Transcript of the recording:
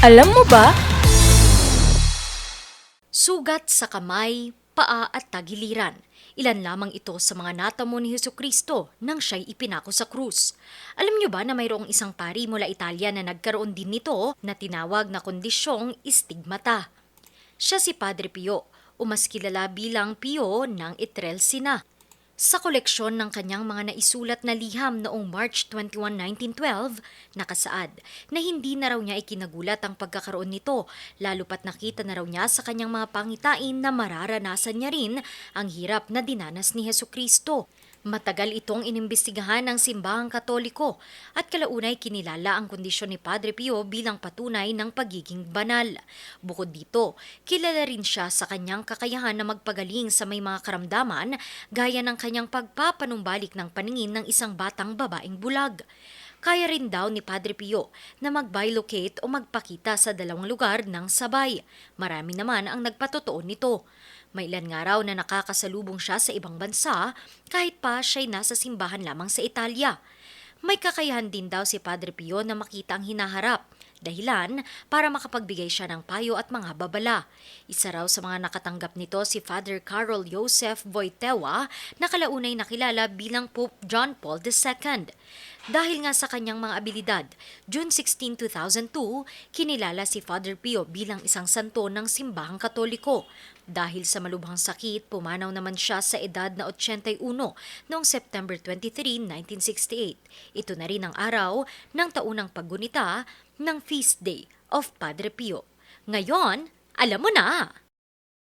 Alam mo ba? Sugat sa kamay, paa at tagiliran. Ilan lamang ito sa mga natamo ni Heso Kristo nang siya'y ipinako sa krus. Alam niyo ba na mayroong isang pari mula Italia na nagkaroon din nito na tinawag na kondisyong istigmata? Siya si Padre Pio, o mas kilala bilang Pio ng Itrelsina. Sa koleksyon ng kanyang mga naisulat na liham noong March 21, 1912, nakasaad na hindi na raw niya ikinagulat ang pagkakaroon nito, lalo pat nakita na raw niya sa kanyang mga pangitain na mararanasan niya rin ang hirap na dinanas ni Heso Kristo. Matagal itong inimbestigahan ng simbahang katoliko at kalaunay kinilala ang kondisyon ni Padre Pio bilang patunay ng pagiging banal. Bukod dito, kilala rin siya sa kanyang kakayahan na magpagaling sa may mga karamdaman gaya ng kanyang pagpapanumbalik ng paningin ng isang batang babaeng bulag. Kaya rin daw ni Padre Pio na mag-bilocate o magpakita sa dalawang lugar ng sabay. Marami naman ang nagpatotoo nito. May ilan nga raw na nakakasalubong siya sa ibang bansa kahit pa siya'y nasa simbahan lamang sa Italia. May kakayahan din daw si Padre Pio na makita ang hinaharap, dahilan para makapagbigay siya ng payo at mga babala. Isa raw sa mga nakatanggap nito si Father Carol Joseph Wojtyła na kalaunay nakilala bilang Pope John Paul II. Dahil nga sa kanyang mga abilidad, June 16, 2002, kinilala si Father Pio bilang isang santo ng simbahang katoliko. Dahil sa malubhang sakit, pumanaw naman siya sa edad na 81 noong September 23, 1968. Ito na rin ang araw ng taunang paggunita ng Feast Day of Padre Pio. Ngayon, alam mo na!